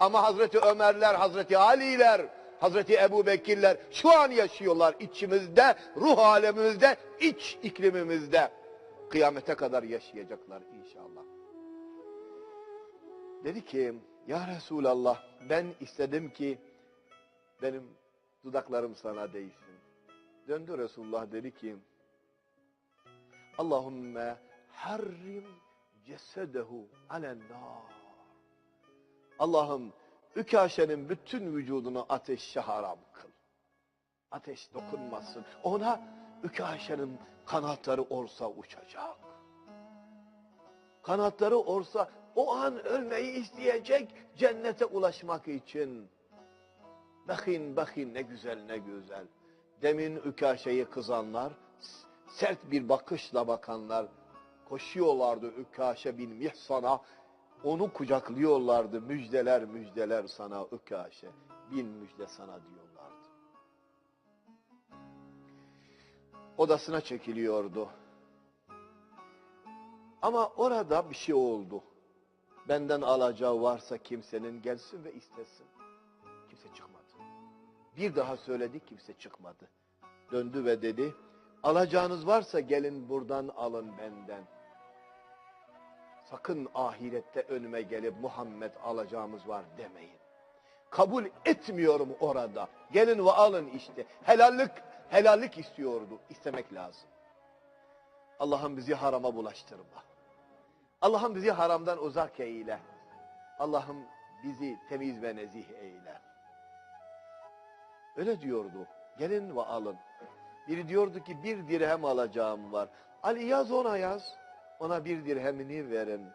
Ama Hazreti Ömerler, Hazreti Ali'ler, Hazreti Ebu Bekirler şu an yaşıyorlar içimizde, ruh alemimizde, iç iklimimizde. Kıyamete kadar yaşayacaklar inşallah. Dedi ki, Ya Resulallah ben istedim ki benim dudaklarım sana değsin. Döndü Resulullah dedi ki, Allahümme harrim cesedehu alennar. Allah'ım Ükaşe'nin bütün vücudunu ateşe haram kıl. Ateş dokunmasın. Ona Ükaşe'nin kanatları olsa uçacak. Kanatları olsa o an ölmeyi isteyecek cennete ulaşmak için. Bakın bakın ne güzel ne güzel. Demin Ükaşe'yi kızanlar, sert bir bakışla bakanlar koşuyorlardı Ükaşe bin Mihsan'a. Onu kucaklıyorlardı. Müjdeler müjdeler sana Ükaşe. Bin müjde sana diyorlardı. Odasına çekiliyordu. Ama orada bir şey oldu. Benden alacağı varsa kimsenin gelsin ve istesin. Kimse çıkmadı. Bir daha söyledi kimse çıkmadı. Döndü ve dedi alacağınız varsa gelin buradan alın benden. Sakın ahirette önüme gelip Muhammed alacağımız var demeyin. Kabul etmiyorum orada. Gelin ve alın işte. Helallik, helallik istiyordu. İstemek lazım. Allah'ım bizi harama bulaştırma. Allah'ım bizi haramdan uzak eyle. Allah'ım bizi temiz ve nezih eyle. Öyle diyordu. Gelin ve alın. Biri diyordu ki bir dirhem alacağım var. Ali yaz ona yaz. Ona bir dirhemini verin.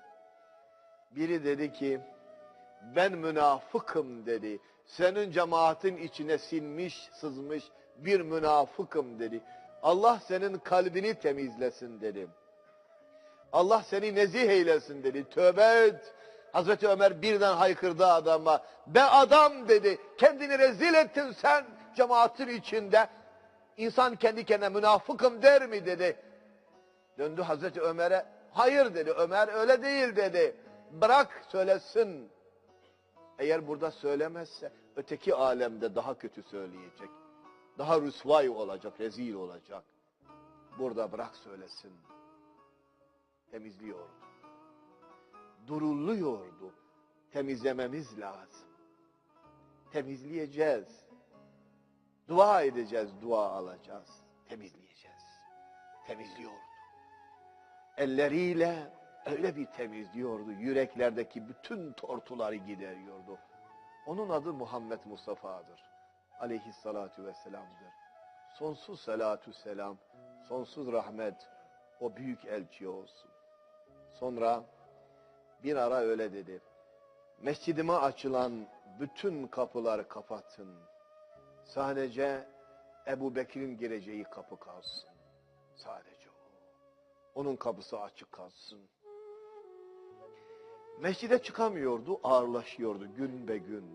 Biri dedi ki ben münafıkım dedi. Senin cemaatin içine sinmiş, sızmış bir münafıkım dedi. Allah senin kalbini temizlesin dedim. Allah seni nezih eylesin dedi. Tövbe et. Hazreti Ömer birden haykırdı adama. Be adam dedi. Kendini rezil ettin sen cemaatin içinde. İnsan kendi kendine münafıkım der mi dedi. Döndü Hazreti Ömer'e. Hayır dedi. Ömer öyle değil dedi. Bırak söylesin. Eğer burada söylemezse öteki alemde daha kötü söyleyecek. Daha rüsvay olacak, rezil olacak. Burada bırak söylesin. Temizliyordu. Duruluyordu. Temizlememiz lazım. Temizleyeceğiz. Dua edeceğiz, dua alacağız. Temizleyeceğiz. Temizliyordu. Elleriyle öyle bir temizliyordu. Yüreklerdeki bütün tortuları gideriyordu. Onun adı Muhammed Mustafa'dır. Aleyhissalatu vesselam'dır. Sonsuz salatu selam, sonsuz rahmet o büyük elçi olsun. Sonra bir ara öyle dedi. Mescidime açılan bütün kapıları kapatın. Sadece Ebu Bekir'in gireceği kapı kalsın. Sadece. Onun kapısı açık kalsın. Mescide çıkamıyordu, ağırlaşıyordu gün be gün.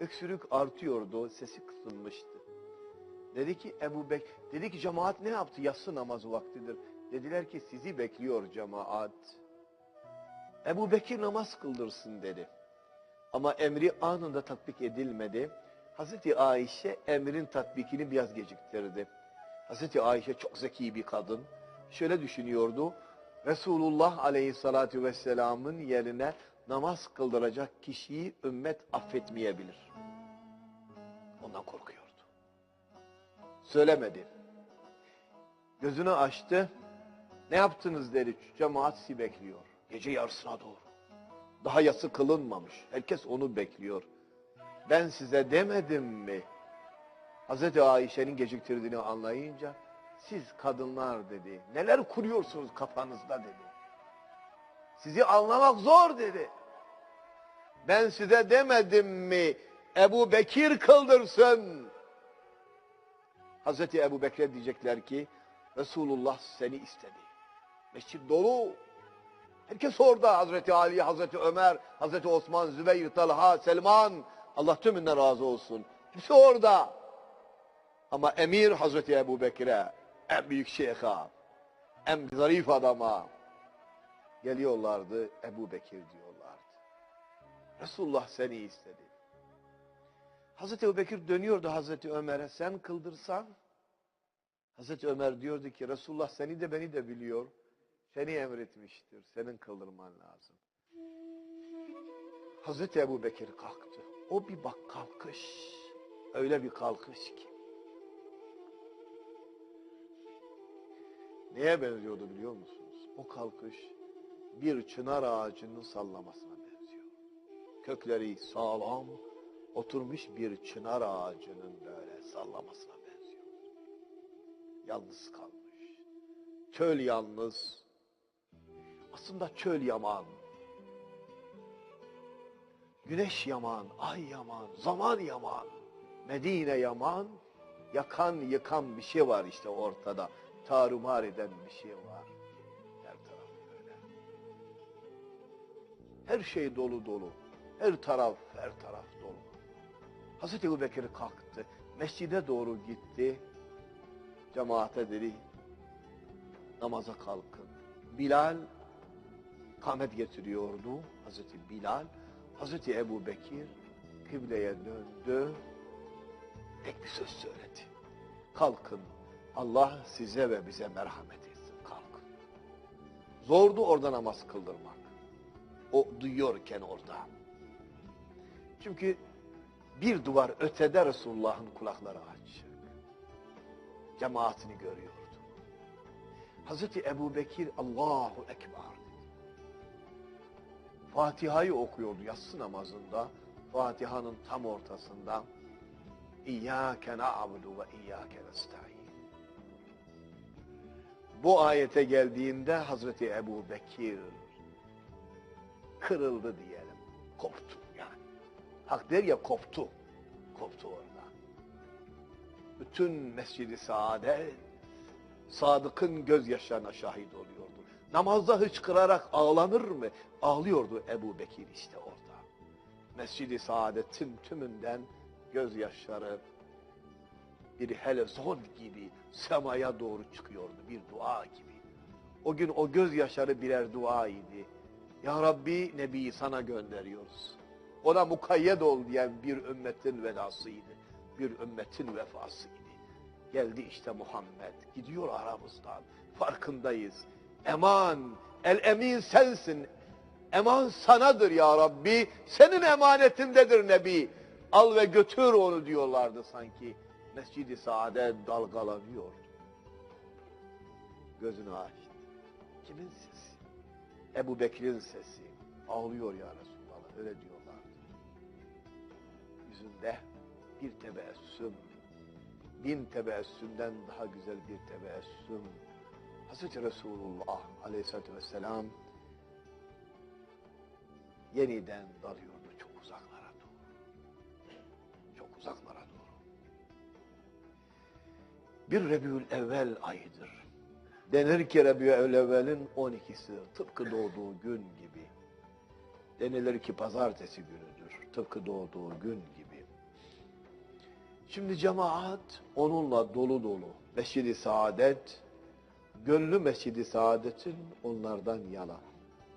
Öksürük artıyordu, sesi kısılmıştı. Dedi ki Ebu Bek, dedi ki cemaat ne yaptı? Yatsı namazı vaktidir. Dediler ki sizi bekliyor cemaat. Ebu Bekir namaz kıldırsın dedi. Ama emri anında tatbik edilmedi. Hazreti Ayşe emrin tatbikini biraz geciktirdi. Hazreti Ayşe çok zeki bir kadın. Şöyle düşünüyordu. Resulullah Aleyhisselatü Vesselam'ın yerine namaz kıldıracak kişiyi ümmet affetmeyebilir. Ondan korkuyordu. Söylemedi. Gözünü açtı. Ne yaptınız dedi. Cemaat sizi bekliyor. Gece yarısına doğru. Daha yası kılınmamış. Herkes onu bekliyor. Ben size demedim mi? Hazreti Ayşe'nin geciktirdiğini anlayınca siz kadınlar dedi. Neler kuruyorsunuz kafanızda dedi. Sizi anlamak zor dedi. Ben size demedim mi? Ebu Bekir kıldırsın. Hazreti Ebu Bekir'e diyecekler ki Resulullah seni istedi. Mescid dolu. Herkes orada. Hazreti Ali, Hazreti Ömer, Hazreti Osman, Zübeyir, Talha, Selman. Allah tümünden razı olsun. Hepsi orada. Ama emir Hazreti Ebu Bekir'e, en büyük şeyha, en zarif adama geliyorlardı. Ebu Bekir diyorlardı. Resulullah seni istedi. Hazreti Ebubekir dönüyordu Hazreti Ömer'e sen kıldırsan Hazreti Ömer diyordu ki Resulullah seni de beni de biliyor. Seni emretmiştir. Senin kıldırman lazım. Hazreti Ebu Bekir kalktı. O bir bak kalkış. Öyle bir kalkış ki. Neye benziyordu biliyor musunuz? O kalkış bir çınar ağacının sallamasına benziyor. Kökleri sağlam, oturmuş bir çınar ağacının böyle sallamasına benziyor. Yalnız kalmış. Çöl yalnız. Aslında çöl yaman. Güneş yaman, ay yaman, zaman yaman. Medine yaman, yakan yıkan bir şey var işte ortada. Tarumar eden bir şey var. Her taraf böyle. Her şey dolu dolu. Her taraf, her taraf dolu. Hazreti Ebu kalktı. Mescide doğru gitti. Cemaate dedi, namaza kalkın. Bilal kamet getiriyordu. Hazreti Bilal, Hazreti Ebu Bekir kıbleye döndü. Tek bir söz söyledi. Kalkın. Allah size ve bize merhamet etsin. Kalkın. Zordu orada namaz kıldırmak. O duyuyorken orada. Çünkü bir duvar ötede Resulullah'ın kulakları açık. Cemaatini görüyordu. Hazreti Ebu Bekir Allahu Ekber. Fatiha'yı okuyordu yatsı namazında. Fatiha'nın tam ortasında. İyyâke na'budu ve iyyâke nesta'in. Bu ayete geldiğinde Hazreti Ebu Bekir kırıldı diyelim. Koptu yani. Hak der ya koptu. Koptu orada. Bütün Mescid-i Saadet Sadık'ın gözyaşlarına şahit oluyordu. Namazda hıçkırarak ağlanır mı? Ağlıyordu Ebu Bekir işte orada. Mescid-i Saadet'in tümünden gözyaşları bir helezon gibi semaya doğru çıkıyordu. Bir dua gibi. O gün o gözyaşları birer dua idi. Ya Rabbi Nebi'yi sana gönderiyoruz. Ona mukayyet ol diyen bir ümmetin vedasıydı. Bir ümmetin vefasıydı. Geldi işte Muhammed. Gidiyor aramızdan. Farkındayız. Eman, el emin sensin. Eman sanadır ya Rabbi. Senin emanetindedir Nebi. Al ve götür onu diyorlardı sanki. Mescid-i Saadet dalgalanıyor. Gözünü açtı. Kimin sesi? Ebu Bekir'in sesi. Ağlıyor ya Resulallah. Öyle diyorlardı. Yüzünde bir tebessüm. Bin tebessümden daha güzel bir tebessüm. Hazreti Resulullah aleyhissalatü vesselam yeniden dalıyordu Bir Rebül Evvel ayıdır. Denir ki Rebül Evvel'in 12'si tıpkı doğduğu gün gibi. Denilir ki pazartesi günüdür. Tıpkı doğduğu gün gibi. Şimdi cemaat onunla dolu dolu. Mescid-i Saadet, gönlü Mescid-i Saadet'in onlardan yana.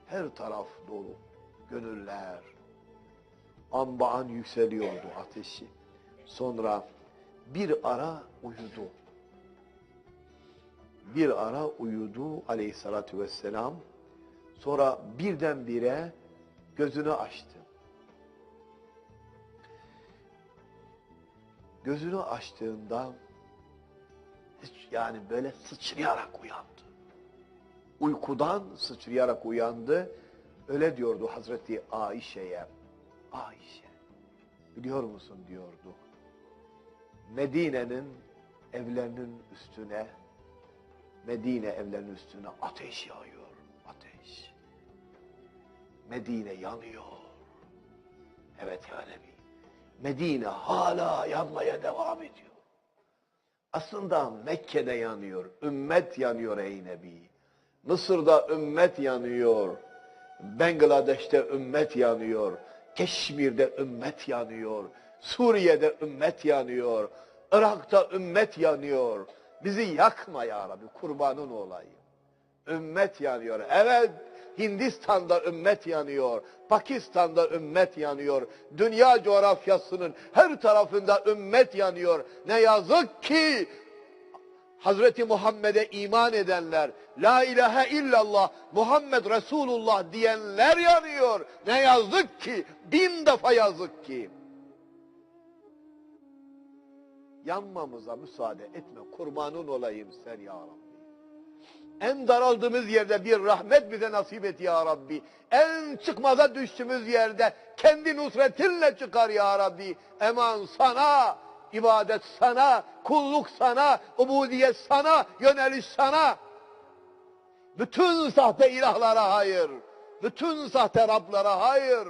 Her taraf dolu. Gönüller. Ambaan yükseliyordu ateşi. Sonra bir ara uyudu. Bir ara uyudu aleyhissalatü vesselam. Sonra birdenbire gözünü açtı. Gözünü açtığında hiç yani böyle sıçrayarak uyandı. Uykudan sıçrayarak uyandı. Öyle diyordu Hazreti Aişe'ye. Aişe biliyor musun diyordu. Medine'nin evlerinin üstüne Medine evlerinin üstüne ateş yağıyor. Ateş. Medine yanıyor. Evet ya Nebi. Medine hala yanmaya devam ediyor. Aslında Mekke'de yanıyor. Ümmet yanıyor ey Nebi. Mısır'da ümmet yanıyor. Bangladeş'te ümmet yanıyor. Keşmir'de ümmet yanıyor. Suriye'de ümmet yanıyor. Irak'ta ümmet yanıyor. Bizi yakma ya Rabbi kurbanın olayım. Ümmet yanıyor. Evet Hindistan'da ümmet yanıyor. Pakistan'da ümmet yanıyor. Dünya coğrafyasının her tarafında ümmet yanıyor. Ne yazık ki Hazreti Muhammed'e iman edenler, La ilahe illallah, Muhammed Resulullah diyenler yanıyor. Ne yazık ki, bin defa yazık ki. Yanmamıza müsaade etme, kurbanın olayım sen ya Rabbi. En daraldığımız yerde bir rahmet bize nasip et ya Rabbi. En çıkmaza düştüğümüz yerde kendi nusretinle çıkar ya Rabbi. Eman sana, ibadet sana, kulluk sana, ubudiyet sana, yöneliş sana. Bütün sahte ilahlara hayır. Bütün sahte Rablara hayır.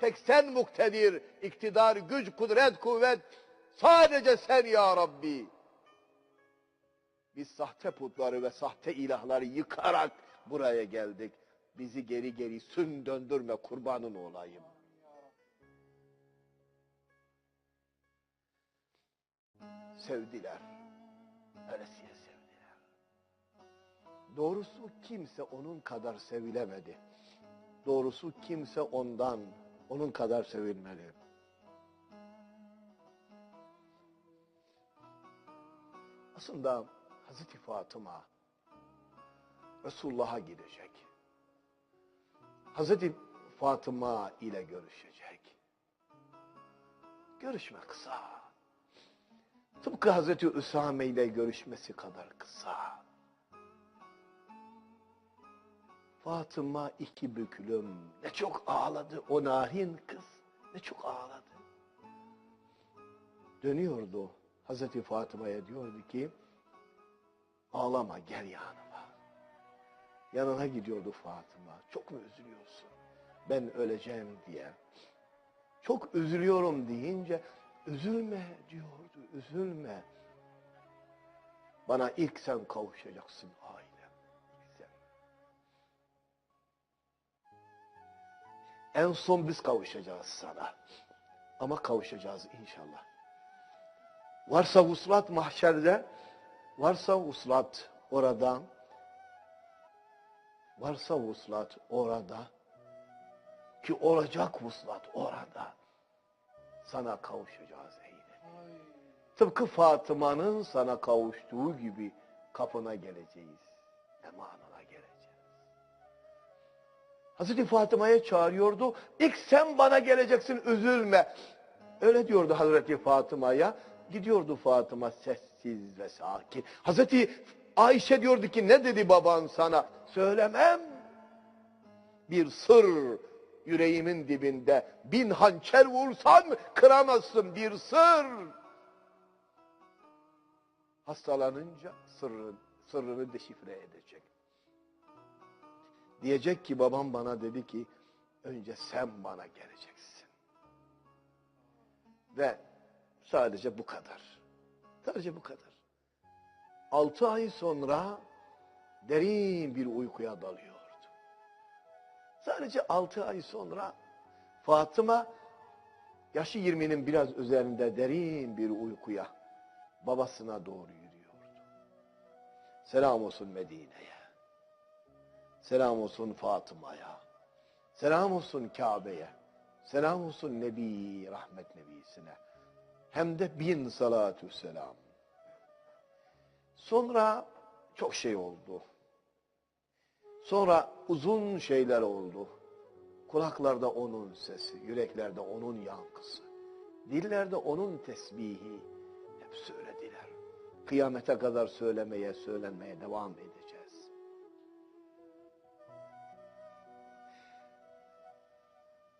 Tek sen muktedir, iktidar, güç, kudret, kuvvet. Sadece sen ya Rabbi. Biz sahte putları ve sahte ilahları yıkarak buraya geldik. Bizi geri geri sün döndürme kurbanın olayım. Sevdiler. Öylesiye sevdiler. Doğrusu kimse onun kadar sevilemedi. Doğrusu kimse ondan, onun kadar sevilmeli. Aslında Hazreti Fatıma Resulullah'a gidecek. Hazreti Fatıma ile görüşecek. Görüşme kısa. Tıpkı Hazreti Üsame ile görüşmesi kadar kısa. Fatıma iki bükülüm. Ne çok ağladı o narin kız. Ne çok ağladı. Dönüyordu Hazreti Fatıma'ya diyordu ki ağlama gel yanıma. Yanına gidiyordu Fatıma. Çok mu üzülüyorsun? Ben öleceğim diye. Çok üzülüyorum deyince üzülme diyordu. Üzülme. Bana ilk sen kavuşacaksın ailem. Sen. En son biz kavuşacağız sana. Ama kavuşacağız inşallah. Varsa vuslat mahşerde, varsa vuslat orada, varsa vuslat orada, ki olacak vuslat orada, sana kavuşacağız eyle. Tıpkı Fatıma'nın sana kavuştuğu gibi kapına geleceğiz, emanına geleceğiz. Hazreti Fatıma'ya çağırıyordu, ilk sen bana geleceksin üzülme. Öyle diyordu Hazreti Fatıma'ya. Gidiyordu Fatıma sessiz ve sakin. Hazreti Ayşe diyordu ki ne dedi baban sana? Söylemem. Bir sır yüreğimin dibinde. Bin hançer vursan kıramazsın bir sır. Hastalanınca sırrın, sırrını deşifre edecek. Diyecek ki babam bana dedi ki önce sen bana geleceksin. Ve Sadece bu kadar. Sadece bu kadar. Altı ay sonra derin bir uykuya dalıyordu. Sadece altı ay sonra Fatıma yaşı yirminin biraz üzerinde derin bir uykuya babasına doğru yürüyordu. Selam olsun Medine'ye. Selam olsun Fatıma'ya. Selam olsun Kabe'ye. Selam olsun Nebi, rahmet Nebisine hem de bin salatü selam. Sonra çok şey oldu. Sonra uzun şeyler oldu. Kulaklarda onun sesi, yüreklerde onun yankısı. Dillerde onun tesbihi. Hep söylediler. Kıyamete kadar söylemeye, söylenmeye devam edeceğiz.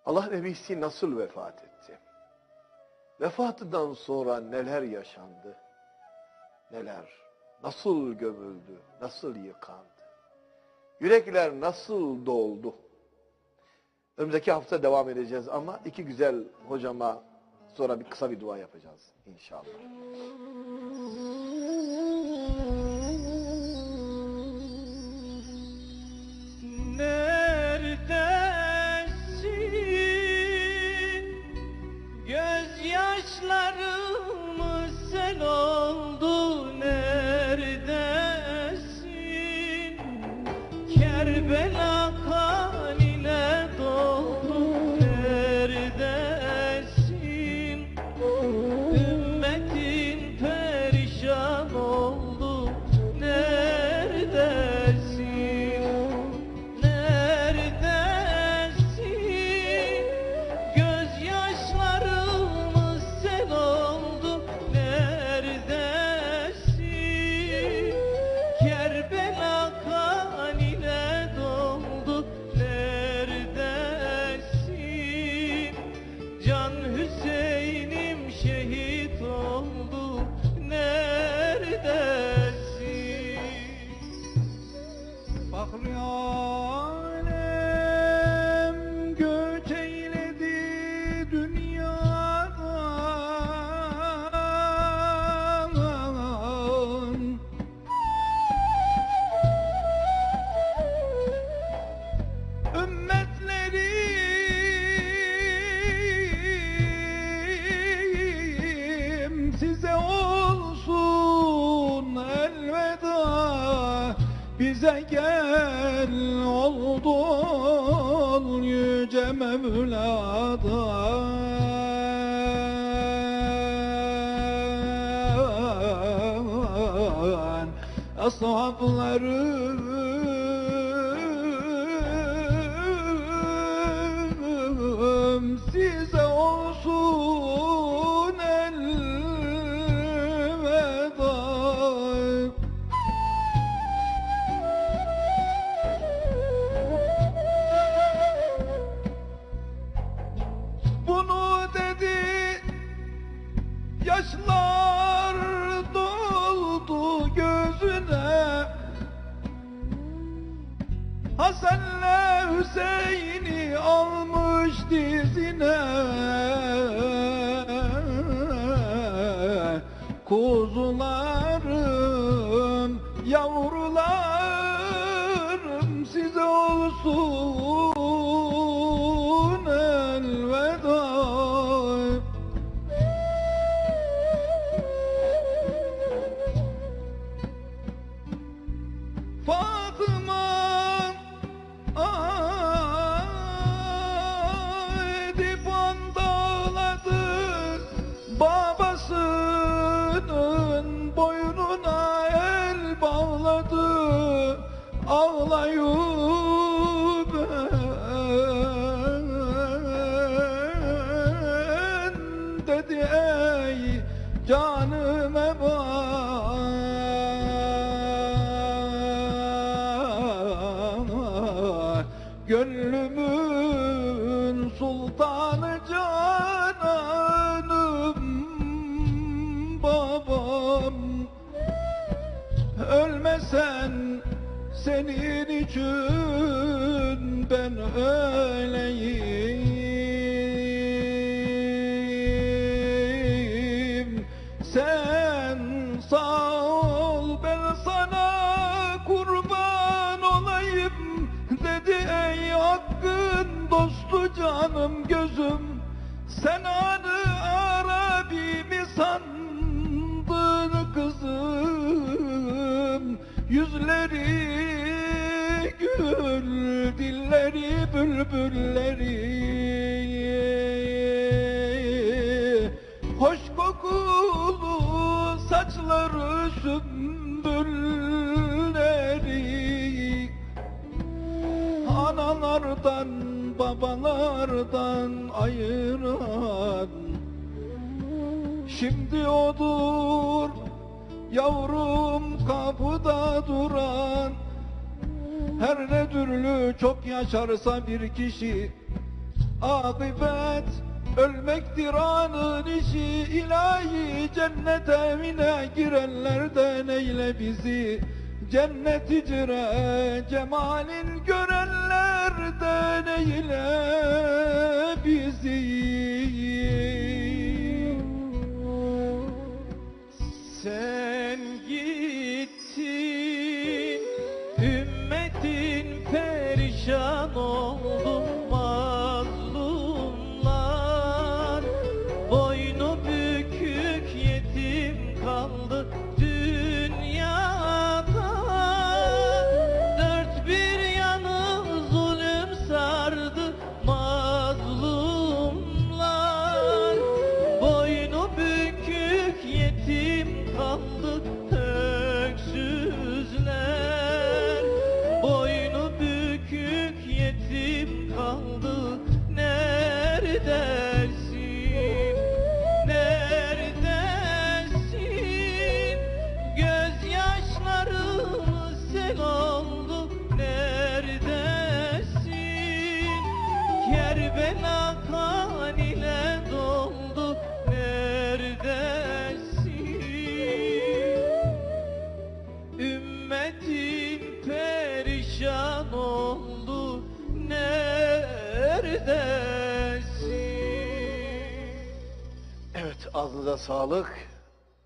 Allah Nebisi nasıl vefat etti? Vefatından sonra neler yaşandı? Neler? Nasıl gömüldü? Nasıl yıkandı? Yürekler nasıl doldu? Önümüzdeki hafta devam edeceğiz ama iki güzel hocama sonra bir kısa bir dua yapacağız inşallah. Neredesin? taşları gel oldun yüce Mevla'dan ashablarım Yaşlar doldu gözüne. Hasan'la Hüseyin'i almış dizine. Kuzularım, bağladı canım gözüm Sen anı Arabi mi sandın kızım. Yüzleri gül, dilleri bülbülleri. Hoş kokulu saçları sümbülleri. Analardan babalardan ayıran. Şimdi odur yavrum kapıda duran. Her ne türlü çok yaşarsa bir kişi Akıbet ölmektir anın işi. İlahi cennet evine girenlerden eyle bizi Cennet icre cemalin görenlerden eyle bizi Sen gittin Ümmetin perişan oldu Evet ağzınıza sağlık.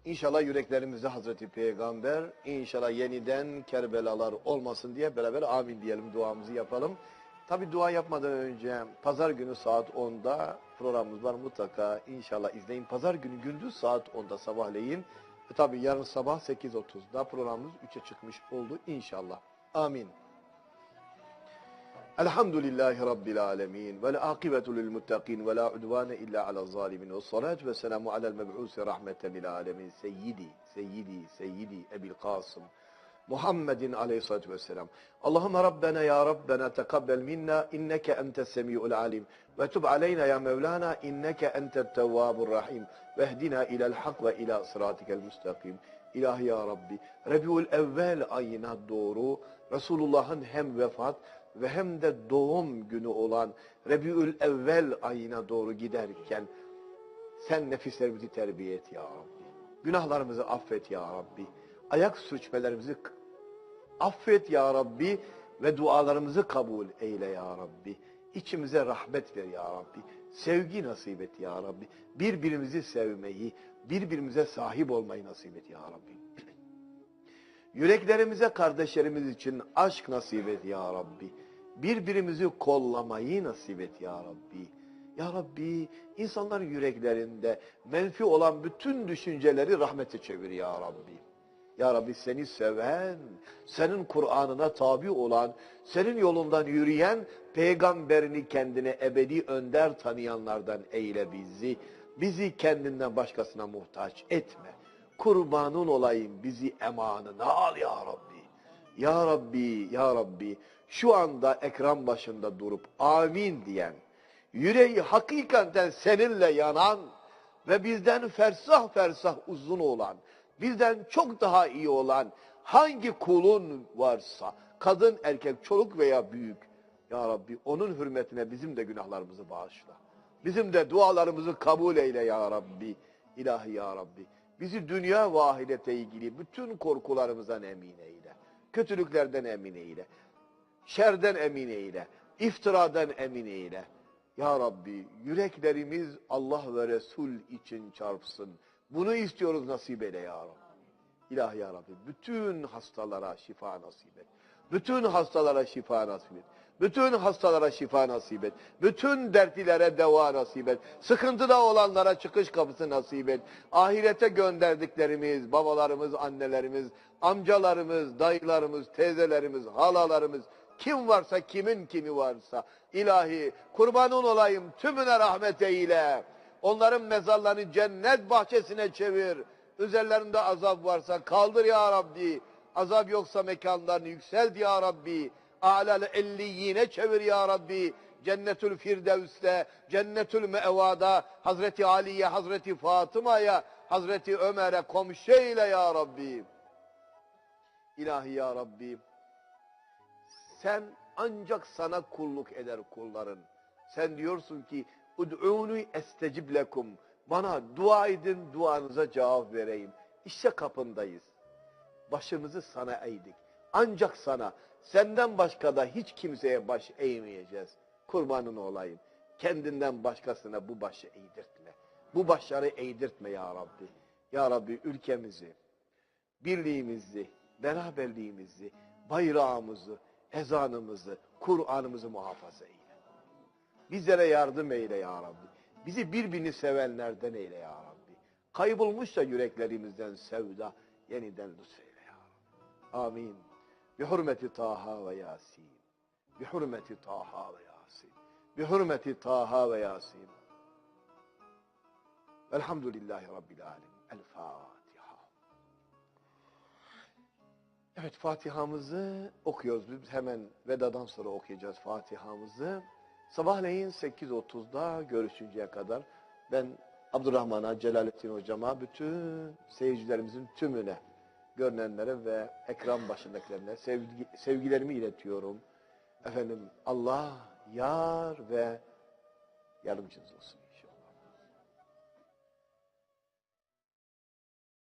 İnşallah yüreklerimizde Hazreti Peygamber, inşallah yeniden Kerbelalar olmasın diye beraber amin diyelim, duamızı yapalım. Tabi dua yapmadan önce pazar günü saat 10'da programımız var mutlaka inşallah izleyin. Pazar günü gündüz saat 10'da sabahleyin. E tabi yarın sabah 8.30'da programımız 3'e çıkmış oldu inşallah. Amin. Elhamdülillahi Rabbil alemin. Ve akibetu lil muttaqin ve la udvane illa ala zalimin. Ve salatu ve selamu alel meb'usi rahmeten lil alemin. Seyyidi, seyyidi, seyyidi Ebil Kasım. Muhammedin aleyhissalatu vesselam. Allahümme Rabbena ya Rabbena tekabbel minna inneke entes semi'ul alim. Ve tub aleyna ya Mevlana inneke entet tevvabur rahim. Ve ehdina ilel hak ve ila sıratikel müstakim. İlahi ya Rabbi. Rebiul evvel ayına doğru Resulullah'ın hem vefat ve hem de doğum günü olan Rebiül evvel ayına doğru giderken sen nefislerimizi terbiye et ya Rabbi. Günahlarımızı affet ya Rabbi. Ayak sürçmelerimizi affet ya Rabbi ve dualarımızı kabul eyle ya Rabbi. İçimize rahmet ver ya Rabbi. Sevgi nasip et ya Rabbi. Birbirimizi sevmeyi, birbirimize sahip olmayı nasip et ya Rabbi. Yüreklerimize kardeşlerimiz için aşk nasip et ya Rabbi. Birbirimizi kollamayı nasip et ya Rabbi. Ya Rabbi insanlar yüreklerinde menfi olan bütün düşünceleri rahmete çevir ya Rabbi. Ya Rabbi seni seven, senin Kur'an'ına tabi olan, senin yolundan yürüyen, peygamberini kendine ebedi önder tanıyanlardan eyle bizi. Bizi kendinden başkasına muhtaç etme. Kurbanın olayım bizi emanına al ya Rabbi. Ya Rabbi, Ya Rabbi şu anda ekran başında durup amin diyen, yüreği hakikaten seninle yanan ve bizden fersah fersah uzun olan, bizden çok daha iyi olan hangi kulun varsa, kadın, erkek, çoluk veya büyük, Ya Rabbi onun hürmetine bizim de günahlarımızı bağışla. Bizim de dualarımızı kabul eyle Ya Rabbi. İlahi Ya Rabbi. Bizi dünya ve ahirete ilgili bütün korkularımızdan emin eyle. Kötülüklerden emin eyle. Şerden emin eyle. iftiradan emin eyle. Ya Rabbi yüreklerimiz Allah ve Resul için çarpsın. Bunu istiyoruz nasip eyle Ya Rabbi. İlahi Ya Rabbi bütün hastalara şifa nasip et. Bütün hastalara şifa nasip et. Bütün hastalara şifa nasip et. Bütün dertlilere deva nasip et. Sıkıntıda olanlara çıkış kapısı nasip et. Ahirete gönderdiklerimiz, babalarımız, annelerimiz, amcalarımız, dayılarımız, teyzelerimiz, halalarımız, kim varsa kimin kimi varsa ilahi kurbanın olayım tümüne rahmet eyle. Onların mezarlarını cennet bahçesine çevir. Üzerlerinde azap varsa kaldır ya Rabbi. Azap yoksa mekanlarını yükselt ya Rabbi. A'lal elliyine çevir ya Rabbi. Cennetül Firdevs'te, Cennetül Meva'da, Hazreti Ali'ye, Hazreti Fatıma'ya, Hazreti Ömer'e komşu eyle ya Rabbi. İlahi ya Rabbi. Sen ancak sana kulluk eder kulların. Sen diyorsun ki ud'uni estecib lekum. Bana dua edin duanıza cevap vereyim. İşte kapındayız. Başımızı sana eğdik. Ancak sana, senden başka da hiç kimseye baş eğmeyeceğiz. Kurbanın olayım. Kendinden başkasına bu başı eğdirtme. Bu başları eğdirtme ya Rabbi. Ya Rabbi ülkemizi, birliğimizi, beraberliğimizi, bayrağımızı, ezanımızı, Kur'an'ımızı muhafaza eyle. Bizlere yardım eyle ya Rabbi. Bizi birbirini sevenlerden eyle ya Rabbi. Kaybolmuşsa yüreklerimizden sevda yeniden lütfeyle ya Rabbi. Amin. Bi hürmeti Taha ve Yasin. Bi hürmeti Taha ve Yasin. Bi hürmeti Taha ve Yasin. Elhamdülillahi Rabbil Alemin. El Fatiha. Evet Fatiha'mızı okuyoruz. Biz hemen vedadan sonra okuyacağız Fatiha'mızı. Sabahleyin 8.30'da görüşünceye kadar ben Abdurrahman'a, Celalettin Hocama, bütün seyircilerimizin tümüne, görünenlere ve ekran başındakilerine sevgi, sevgilerimi iletiyorum. Efendim Allah yar ve yardımcınız olsun.